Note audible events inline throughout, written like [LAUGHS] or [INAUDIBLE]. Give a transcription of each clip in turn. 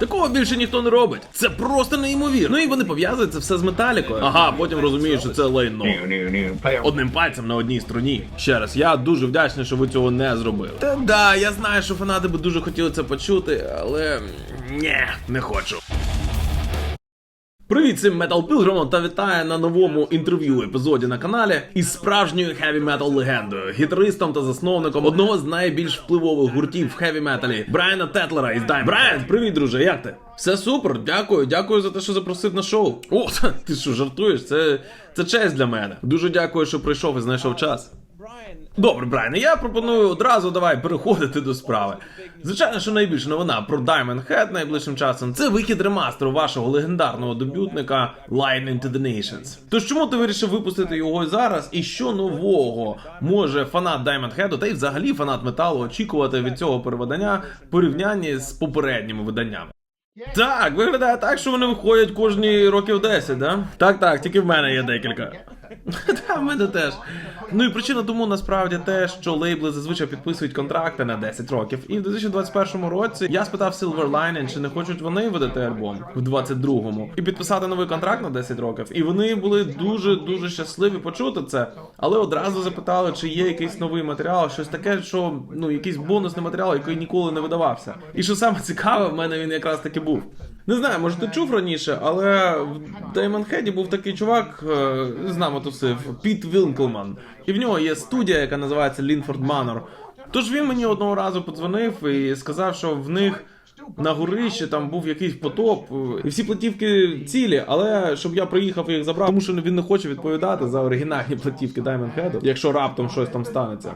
Такого більше ніхто не робить. Це просто неймовірно. Ну і вони пов'язують це все з металікою. Ага, потім розуміють, що це лайно. Одним пальцем на одній струні. Ще раз, я дуже вдячний, що ви цього не зробили. Та да, я знаю, що фанати би дуже хотіли це почути, але ні, не хочу. Привіт всім Metal Pilgrim та вітаю на новому інтерв'ю епізоді на каналі із справжньою хеві метал легендою, гітаристом та засновником одного з найбільш впливових гуртів в хеві металі Брайана Тетлера із Дайм. Брайан, привіт, друже, як ти? Все супер, дякую, дякую за те, що запросив на шоу. О, [LAUGHS] ти що жартуєш? Це, це честь для мене. Дуже дякую, що прийшов і знайшов час. Добре, Брайане, я пропоную одразу давай переходити до справи. Звичайно, що найбільша новина про Diamond Head найближчим часом це вихід ремастеру вашого легендарного дебютника Line into the Nations. Тож чому ти вирішив випустити його зараз? І що нового може фанат Diamond Head, та й взагалі фанат металу очікувати від цього перевидання в порівнянні з попередніми виданнями? Так, виглядає так, що вони виходять кожні років 10, да? Так, так, тільки в мене є декілька. Та, в мене теж. Ну і причина тому насправді те, що лейбли зазвичай підписують контракти на 10 років. І в 2021 році я спитав Silverline, чи не хочуть вони видати альбом в 22-му і підписати новий контракт на 10 років. І вони були дуже дуже щасливі почути це, але одразу запитали, чи є якийсь новий матеріал, щось таке, що ну якийсь бонусний матеріал, який ніколи не видавався. І що саме цікаве, в мене він якраз таки був. Не знаю, може ти чув раніше, але в Diamond Head був такий чувак, е, з нами тусив, Піт Вілкелман. І в нього є студія, яка називається Лінфорд Манор. Тож він мені одного разу подзвонив і сказав, що в них на горищі там був якийсь потоп, е, і всі платівки цілі, але щоб я приїхав і їх забрав, тому що він не хоче відповідати за оригінальні платівки Diamond Head, якщо раптом щось там станеться.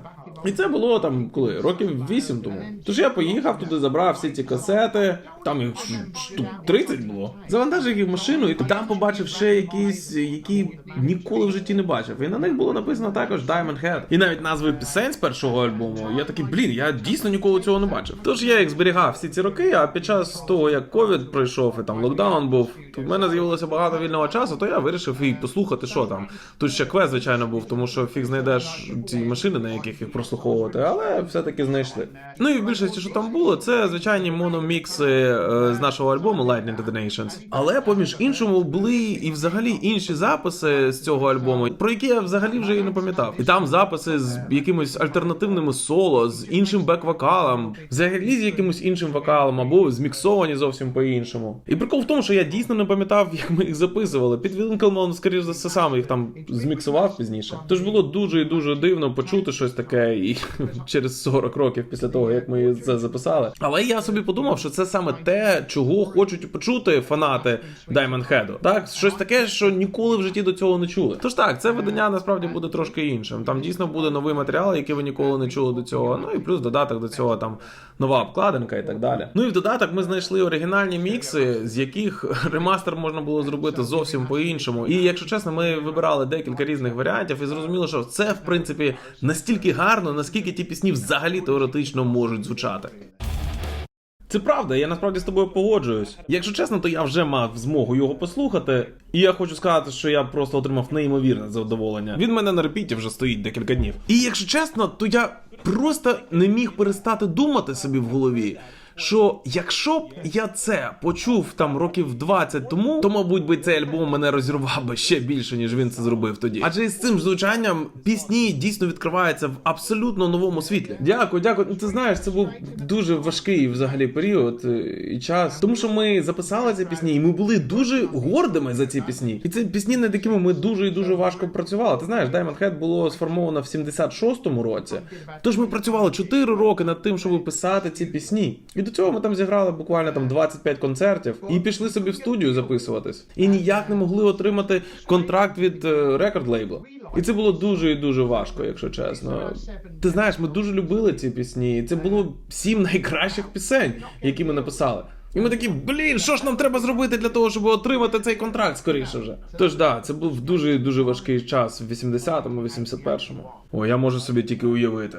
І це було там коли років 8 тому. Тож я поїхав туди, забрав всі ці касети, там їх штук 30 було. Завантажив їх в машину, і там побачив ще якісь, які ніколи в житті не бачив. І на них було написано також Diamond Head. І навіть назви пісень з першого альбому. Я такий, блін, я дійсно ніколи цього не бачив. Тож я їх зберігав всі ці роки, а під час того, як ковід пройшов і там локдаун був, то в мене з'явилося багато вільного часу, то я вирішив і послухати, що там. Тут ще квест, звичайно, був, тому що фіг знайдеш ці машини, на яких їх прослуховувати, але все-таки знайшли. Ну і в більшості, що там було, це звичайні мономікси з нашого альбому Lightning to the Nations. Але поміж іншому були і взагалі інші записи з цього альбому, про які я взагалі вже і не пам'ятав. І там записи з якимись альтернативними соло, з іншим бек-вокалом, взагалі з якимось іншим вокалом, або зміксовані зовсім по-іншому. І прикол в тому, що я дійсно не пам'ятав, [LAUGHS] як ми їх записували. Під Вінкелман, скоріш за все, сам їх там зміксував пізніше. Тож було дуже і дуже дивно почути щось таке і [LAUGHS] через 40 років після того, як ми це записали. Але я собі подумав, що це саме те, чого хочуть почути фанати Diamond Head. Так, щось таке, що ніколи в житті до цього не чули. Тож так, це видання насправді буде трошки іншим. Там дійсно буде новий матеріал, який ви ніколи не чули до цього. Ну і плюс додаток до цього там нова обкладинка і так далі. Ну і в додаток ми знайшли оригінальні мікси, з яких [LAUGHS] ремастер можна було зробити зовсім по-іншому. І якщо чесно, ми вибирали декілька різних варіантів і зрозуміло, що це в принципі настільки гарно, наскільки ті пісні взагалі теоретично можуть звучати. Це правда, я насправді з тобою погоджуюсь. Якщо чесно, то я вже мав змогу його послухати, і я хочу сказати, що я просто отримав неймовірне задоволення. Він мене на репіті вже стоїть декілька днів. І якщо чесно, то я просто не міг перестати думати собі в голові. Що якщо б я це почув там років 20 тому, то мабуть би цей альбом мене розірвав би ще більше, ніж він це зробив тоді. Адже із цим звучанням пісні дійсно відкриваються в абсолютно новому світлі. Дякую, дякую. Ну ти знаєш, це був дуже важкий взагалі період е, і час. Тому що ми записали ці пісні, і ми були дуже гордими за ці пісні. І це пісні, над якими ми дуже і дуже важко працювали. Ти знаєш, Diamond Head було сформовано в 76-му році. Тож ми працювали 4 роки над тим, щоб писати ці пісні. І до цього ми там зіграли буквально там 25 концертів і пішли собі в студію записуватись. І ніяк не могли отримати контракт від е, рекорд лейбла. І це було дуже і дуже важко, якщо чесно. Ти знаєш, ми дуже любили ці пісні. Це було сім найкращих пісень, які ми написали. І ми такі, блін, що ж нам треба зробити для того, щоб отримати цей контракт скоріше вже. Тож да, це був дуже дуже важкий час в 80-му, 81-му. О, я можу собі тільки уявити.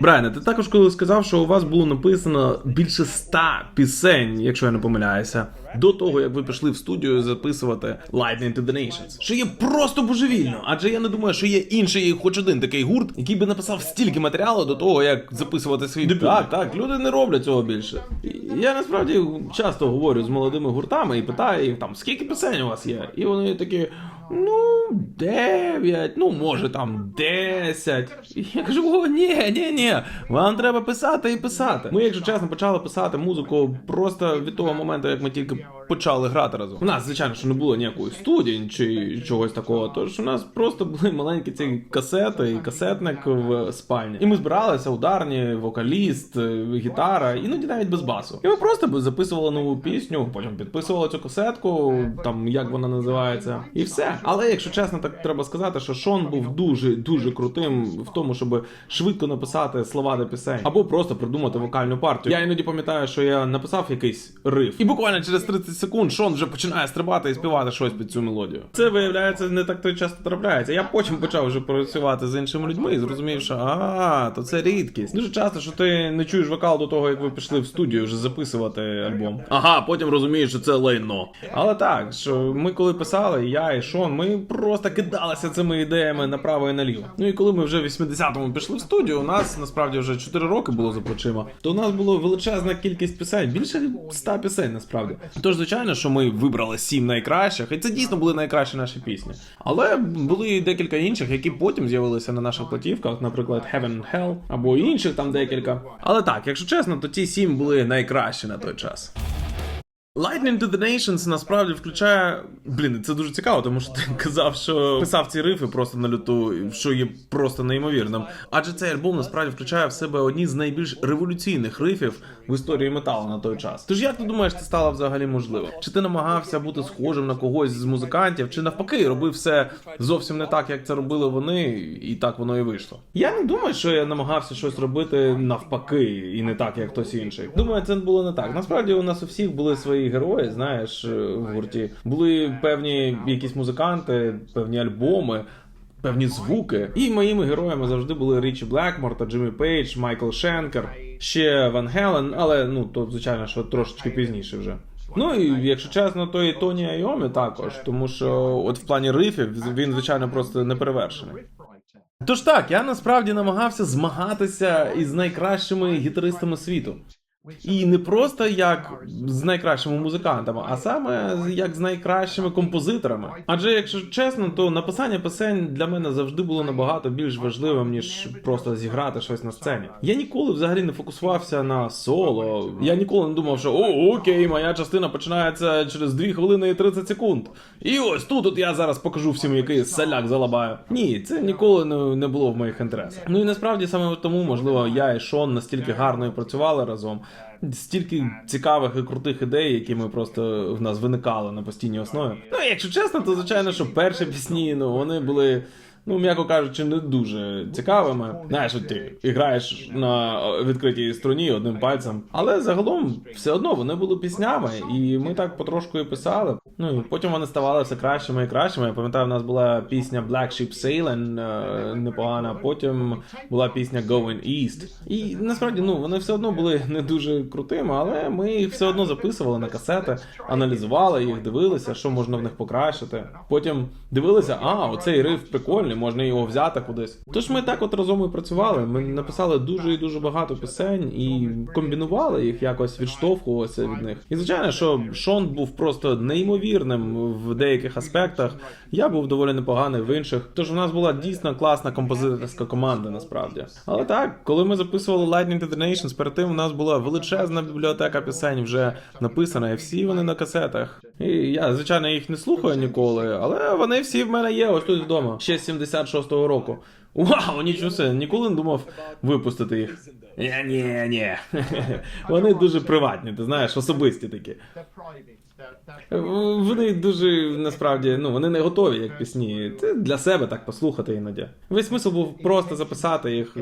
Брайане, ти також коли сказав, що у вас було написано більше ста пісень, якщо я не помиляюся, до того як ви пішли в студію записувати Lightning to the Nations. Що є просто божевільно, адже я не думаю, що є інший хоч один такий гурт, який би написав стільки матеріалу до того, як записувати свій дебют. Так, так, люди не роблять цього більше. Я насправді часто говорю з молодими гуртами і питаю їх там, скільки пісень у вас є? І вони такі. Ну, 9, ну може там 10. І я кажу, о, ні, ні, ні. Вам треба писати і писати. Ми, якщо чесно, почали писати музику просто від того моменту, як ми тільки почали грати разом. У нас, звичайно, що не було ніякої студії чи чогось такого. Тож у нас просто були маленькі ці касети і касетник в спальні. І ми збиралися, ударні, вокаліст, гітара, іноді навіть без басу. І ми просто записували нову пісню, потім підписували цю касетку, там як вона називається, і все. Але якщо чесно, так треба сказати, що Шон був дуже дуже крутим в тому, щоб швидко написати слова до пісень, або просто придумати вокальну партію. Я іноді пам'ятаю, що я написав якийсь риф, і буквально через 30 секунд Шон вже починає стрибати і співати щось під цю мелодію. Це виявляється не так то часто трапляється. Я потім почав вже працювати з іншими людьми і зрозумів, що а, то це рідкість. Дуже часто, що ти не чуєш вокал до того, як ви пішли в студію вже записувати альбом. Ага, потім розумієш, що це лайно. Але так, що ми коли писали, я і Шон, ми просто кидалися цими ідеями направо і наліво. Ну і коли ми вже в 80-му пішли в студію, у нас насправді вже 4 роки було за плечима, то у нас було величезна кількість пісень, більше 100 пісень насправді. Тож, звичайно, що ми вибрали сім найкращих, і це дійсно були найкращі наші пісні. Але були і декілька інших, які потім з'явилися на наших платівках, наприклад, Heaven and Hell, або інших там декілька. Але так, якщо чесно, то ті сім були найкращі на той час. Lightning to the Nations насправді включає. Блін, це дуже цікаво, тому що ти [LAUGHS] казав, що писав ці рифи просто на люту, що є просто неймовірним. Адже цей альбом насправді включає в себе одні з найбільш революційних рифів в історії металу на той час. Тож як ти думаєш, це стало взагалі можливо? Чи ти намагався бути схожим на когось з музикантів, чи навпаки робив все зовсім не так, як це робили вони, і так воно і вийшло? Я не думаю, що я намагався щось робити навпаки, і не так, як хтось інший. Думаю, це було не так. Насправді у нас у всіх були свої герої, знаєш, в гурті. Були певні якісь музиканти, певні альбоми. Певні звуки. І моїми героями завжди були Річі Блекмор та Джиммі Пейдж, Майкл Шенкер, ще Ван Гелен, але ну то звичайно, що трошечки пізніше вже. Ну і якщо чесно, то і Тоні Айомі також, тому що от в плані рифів він, звичайно, просто неперевершений. Тож так, я насправді намагався змагатися із найкращими гітаристами світу. І не просто як з найкращими музикантами, а саме як з найкращими композиторами. Адже, якщо чесно, то написання пісень для мене завжди було набагато більш важливим, ніж просто зіграти щось на сцені. Я ніколи взагалі не фокусувався на соло. Я ніколи не думав, що о, окей, моя частина починається через 2 хвилини і 30 секунд. І ось тут от я зараз покажу всім, який соляк залабаю. Ні, це ніколи не, не було в моїх інтересах. Ну і насправді саме тому, можливо, я і Шон настільки гарно і працювали разом. Стільки цікавих і крутих ідей, які ми просто в нас виникали на постійній основі. Ну, якщо чесно, то звичайно, що перші пісні, ну вони були. Ну, м'яко кажучи, не дуже цікавими. Знаєш, от ти граєш на відкритій струні одним пальцем. Але загалом все одно вони були піснями, і ми так потрошку і писали. Ну і потім вони ставали все кращими і кращими. Я пам'ятаю, в нас була пісня Black Sheep Sailing е, непогана. Потім була пісня Going East. І насправді ну вони все одно були не дуже крутими, але ми їх все одно записували на касети, аналізували їх, дивилися, що можна в них покращити. Потім дивилися, а оцей риф прикольний, можна його взяти кудись. Тож ми так от разом і працювали. Ми написали дуже і дуже багато пісень і комбінували їх, якось відштовхувалися від них. І звичайно, що Шон був просто неймовірним в деяких аспектах. Я був доволі непоганий в інших. Тож у нас була дійсно класна композиторська команда, насправді. Але так, коли ми записували Lightning to the перед тим у нас була величезна бібліотека пісень вже написана, і всі вони на касетах. І я, звичайно, їх не слухаю ніколи, але вони всі в мене є ось тут вдома. Ще з 76-го року. Вау, нічого себе, ніколи не думав випустити їх. Ні, ні. [LAUGHS] Вони дуже приватні, ти знаєш, особисті такі. Вони дуже насправді ну вони не готові як пісні. Це для себе так послухати іноді. Весь смисл був просто записати їх,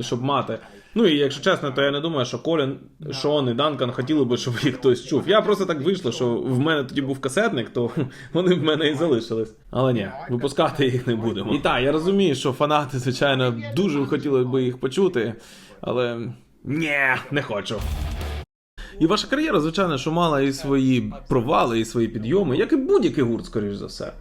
щоб мати. Ну і якщо чесно, то я не думаю, що Колін, Шон і Данкан хотіли би, щоб їх хтось чув. Я просто так вийшло, що в мене тоді був касетник, то [LAUGHS] вони в мене і залишились. Але ні, випускати їх не будемо. І так, я розумію, що фанати, звичайно, дуже хотіли би їх почути, але ні, не хочу. І ваша кар'єра, звичайно, що мала і свої провали, і свої підйоми, як і будь-який гурт, скоріш за все.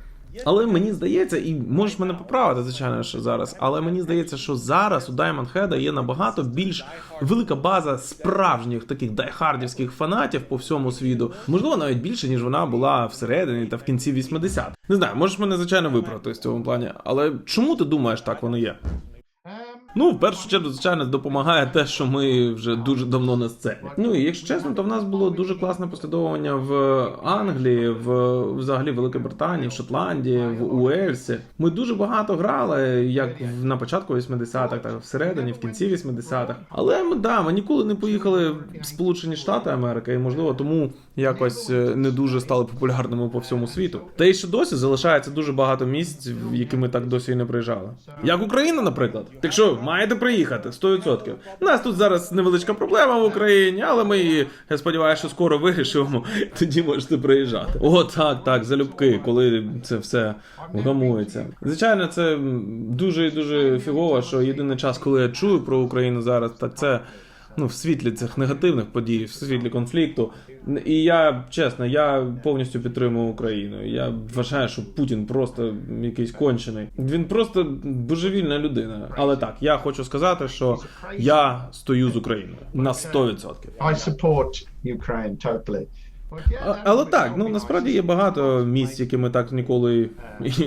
Але мені здається, і можеш мене поправити, звичайно, що зараз. Але мені здається, що зараз у Diamond Head є набагато більш велика база справжніх таких дайхардівських фанатів по всьому світу. Можливо, навіть більше, ніж вона була всередині та в кінці 80 Не знаю, можеш мене звичайно виправити в цьому плані. Але чому ти думаєш, так воно є? Ну, в першу чергу, звичайно, допомагає те, що ми вже дуже давно на сцені. Ну і якщо чесно, то в нас було дуже класне послідовування в Англії, в взагалі Великій Британії, в Шотландії, в Уельсі. Ми дуже багато грали, як на початку 80-х, так всередині, в кінці 80-х. Але ми да, ми ніколи не поїхали в Сполучені Штати Америки, і можливо тому якось е, не дуже стали популярними по всьому світу. Та й ще досі залишається дуже багато місць, в які ми так досі і не приїжджали. Як Україна, наприклад. Так що маєте приїхати 100%. У нас тут зараз невеличка проблема в Україні, але ми її, я сподіваюся, що скоро вирішимо. [LAUGHS] Тоді можете приїжджати. О, так, так, залюбки, коли це все вгамується. Звичайно, це дуже і дуже фігово, що єдиний час, коли я чую про Україну зараз, так це. Ну, в світлі цих негативних подій, в світлі конфлікту. І я чесно, я повністю підтримую Україну. Я вважаю, що Путін просто якийсь кончений. Він просто божевільна людина. Але так, я хочу сказати, що я стою з Україною на 100%. I support Ukraine totally. Але так, ну насправді є багато місць, які ми так ніколи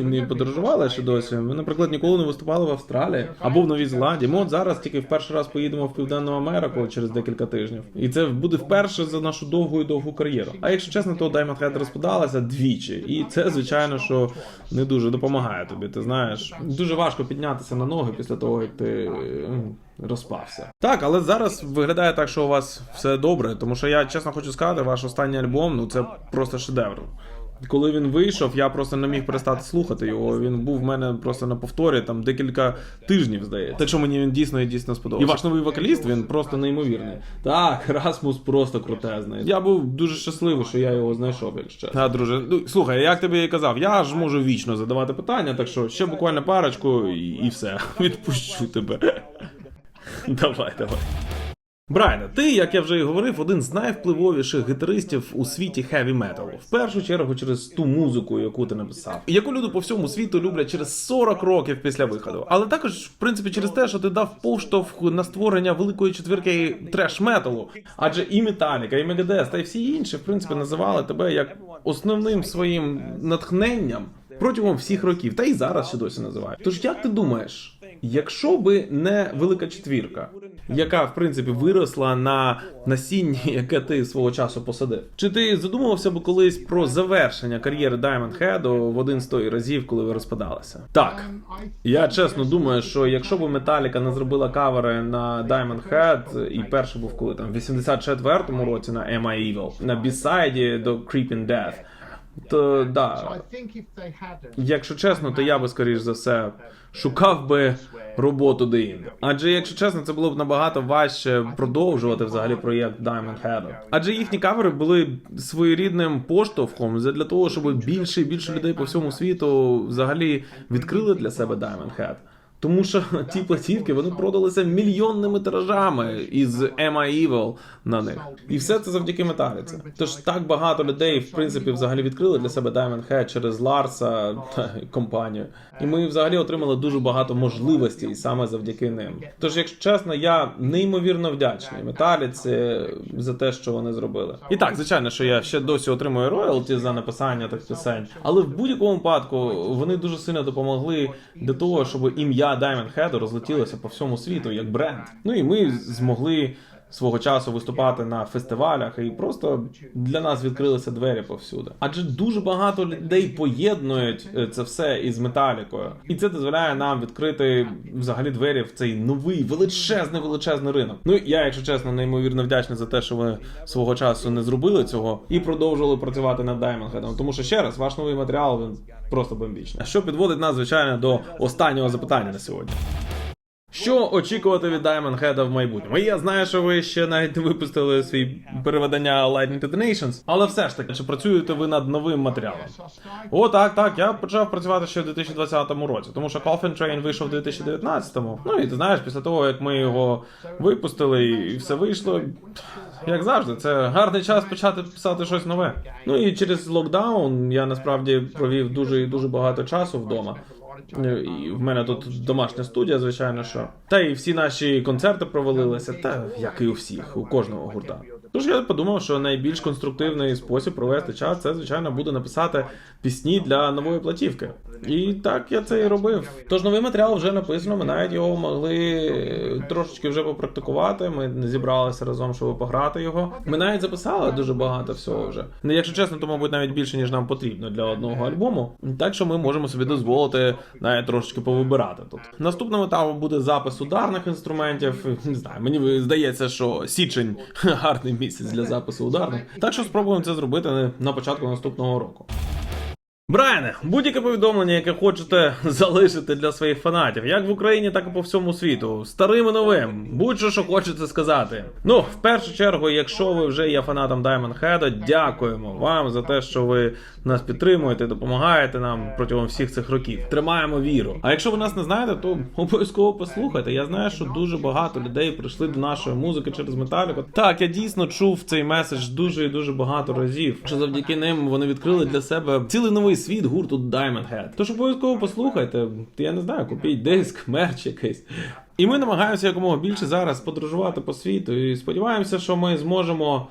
не подорожували ще досі. Ми, наприклад, ніколи не виступали в Австралії або в Новій Зеландії. Ми от зараз тільки в перший раз поїдемо в Південну Америку через декілька тижнів. І це буде вперше за нашу довгу і довгу кар'єру. А якщо чесно, то Diamond Head розпадалася двічі, і це звичайно, що не дуже допомагає тобі. Ти знаєш, дуже важко піднятися на ноги після того, як ти м, розпався. Так, але зараз виглядає так, що у вас все добре, тому що я чесно хочу сказати, ваш останній альбом ну це просто шедевр. Коли він вийшов, я просто не міг перестати слухати його. Він був в мене просто на повторі там декілька тижнів, здається. Так що мені він дійсно і дійсно сподобався. І ваш новий вокаліст він просто неймовірний. Так, Расмус просто крутезний. Я був дуже щасливий, що я його знайшов, якщо. Так, друже, ну слухай, як тобі і казав, я ж можу вічно задавати питання, так що ще буквально парочку і, і все. [LAUGHS] Відпущу тебе. Давай, давай. Брайане, ти, як я вже і говорив, один з найвпливовіших гітаристів у світі хеві металу. В першу чергу через ту музику, яку ти написав, яку люди по всьому світу люблять через 40 років після виходу. Але також, в принципі, через те, що ти дав поштовх на створення великої четвірки треш металу. Адже і Металіка, і Мегадес, та й всі інші, в принципі, називали тебе як основним своїм натхненням протягом всіх років, та й зараз ще досі називають. Тож як ти думаєш? Якщо би не велика четвірка, яка в принципі виросла на насінні, яке ти свого часу посадив, чи ти задумувався б колись про завершення кар'єри Diamond Head в один з той разів, коли ви розпадалися? Так. Я чесно думаю, що якщо б Металіка не зробила кавери на Diamond Head, і перший був коли там в 84-му році на Am I Evil, на бісайді до Creeping Death, то да, Якщо чесно, то я би скоріш за все шукав би роботу деінде. Адже, якщо чесно, це було б набагато важче продовжувати взагалі проєкт Diamond Head. Адже їхні кавери були своєрідним поштовхом для того, щоб більше і більше людей по всьому світу взагалі відкрили для себе Diamond Head. Тому що ті платівки вони продалися мільйонними тиражами із Am I Evil на них. І все це завдяки металіці. Тож так багато людей, в принципі, взагалі відкрили для себе Diamond Head через Ларса та компанію. І ми взагалі отримали дуже багато можливостей саме завдяки ним. Тож, якщо чесно, я неймовірно вдячний металіці за те, що вони зробили. І так, звичайно, що я ще досі отримую роялті за написання тих пісень, але в будь-якому випадку вони дуже сильно допомогли для того, щоб ім'я Diamond Head розлетілося по всьому світу як бренд. Ну і ми змогли свого часу виступати на фестивалях, і просто для нас відкрилися двері повсюди. Адже дуже багато людей поєднують е, це все із металікою, і це дозволяє нам відкрити взагалі двері в цей новий величезний величезний ринок. Ну я, якщо чесно, неймовірно вдячний за те, що ви свого часу не зробили цього і продовжували працювати над Head. Тому що ще раз, ваш новий матеріал він просто бомбічний. Що підводить нас, звичайно, до останнього запитання на сьогодні. Що очікувати від Diamond Head в майбутньому? І Я знаю, що ви ще навіть не випустили свій переведення Lightning to the Nations, але все ж таки, чи працюєте ви над новим матеріалом? О, так, так. Я почав працювати ще в 2020 році, тому що Coffin Train вийшов в 2019-му. Ну і ти знаєш, після того як ми його випустили і все вийшло. Як завжди, це гарний час почати писати щось нове. Ну і через локдаун я насправді провів дуже і дуже багато часу вдома. І в мене тут домашня студія, звичайно, що. Та і всі наші концерти провалилися, та як і у всіх, у кожного гурта. Тож я подумав, що найбільш конструктивний спосіб провести час це, звичайно, буде написати пісні для нової платівки. І так я це і робив. Тож новий матеріал вже написано. Ми навіть його могли трошечки вже попрактикувати. Ми не зібралися разом, щоб пограти його. Ми навіть записали дуже багато всього вже. Ну, якщо чесно, то мабуть навіть більше ніж нам потрібно для одного альбому. Так що ми можемо собі дозволити навіть трошечки повибирати тут. Наступним етапом буде запис ударних інструментів. Не знаю, мені здається, що січень [LAUGHS] гарний місяць для запису ударних. Так що спробуємо це зробити на початку наступного року. Брайане, будь-яке повідомлення, яке хочете [LAUGHS] залишити для своїх фанатів, як в Україні, так і по всьому світу, старим і новим, будь-що що хочете сказати. Ну, в першу чергу, якщо ви вже є фанатом Diamond Head, дякуємо вам за те, що ви нас підтримуєте, допомагаєте нам протягом всіх цих років. Тримаємо віру. А якщо ви нас не знаєте, то обов'язково послухайте. Я знаю, що дуже багато людей прийшли до нашої музики через металіку. Так, я дійсно чув цей меседж дуже і дуже багато разів. Що завдяки ним вони відкрили для себе цілий новий світ гурту Diamond Head. Тож обов'язково послухайте. Я не знаю, купіть диск, мерч якийсь. І ми намагаємося якомога більше зараз подорожувати по світу. І сподіваємося, що ми зможемо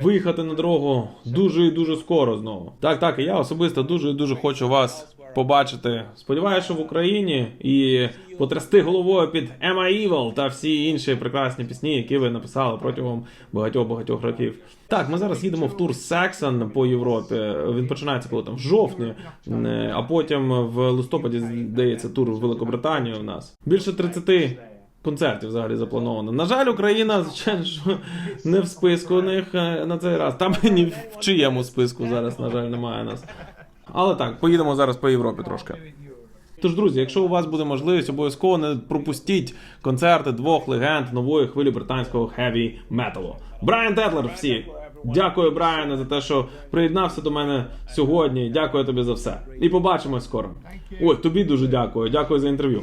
виїхати на дорогу дуже і дуже скоро знову. Так, так, і я особисто дуже і дуже хочу вас побачити. Сподіваюся, що в Україні і потрясти головою під Am Evil та всі інші прекрасні пісні, які ви написали протягом багатьох-багатьох років. Так, ми зараз їдемо в тур Сексон по Європі. Він починається коли там в жовтні, е, а потім в листопаді здається тур в Великобританію у нас. Більше 30 концертів взагалі заплановано. На жаль, Україна, не в списку у них е, на цей раз. Там ні в чиєму списку зараз, на жаль, немає нас. Але так, поїдемо зараз по Європі трошки. Тож, друзі, якщо у вас буде можливість, обов'язково не пропустіть концерти двох легенд нової хвилі британського хеві металу. Брайан Тетлер, всі. Дякую, Брайане, за те, що приєднався до мене сьогодні. Дякую тобі за все. І побачимось скоро. Ой, тобі дуже дякую. Дякую за інтерв'ю.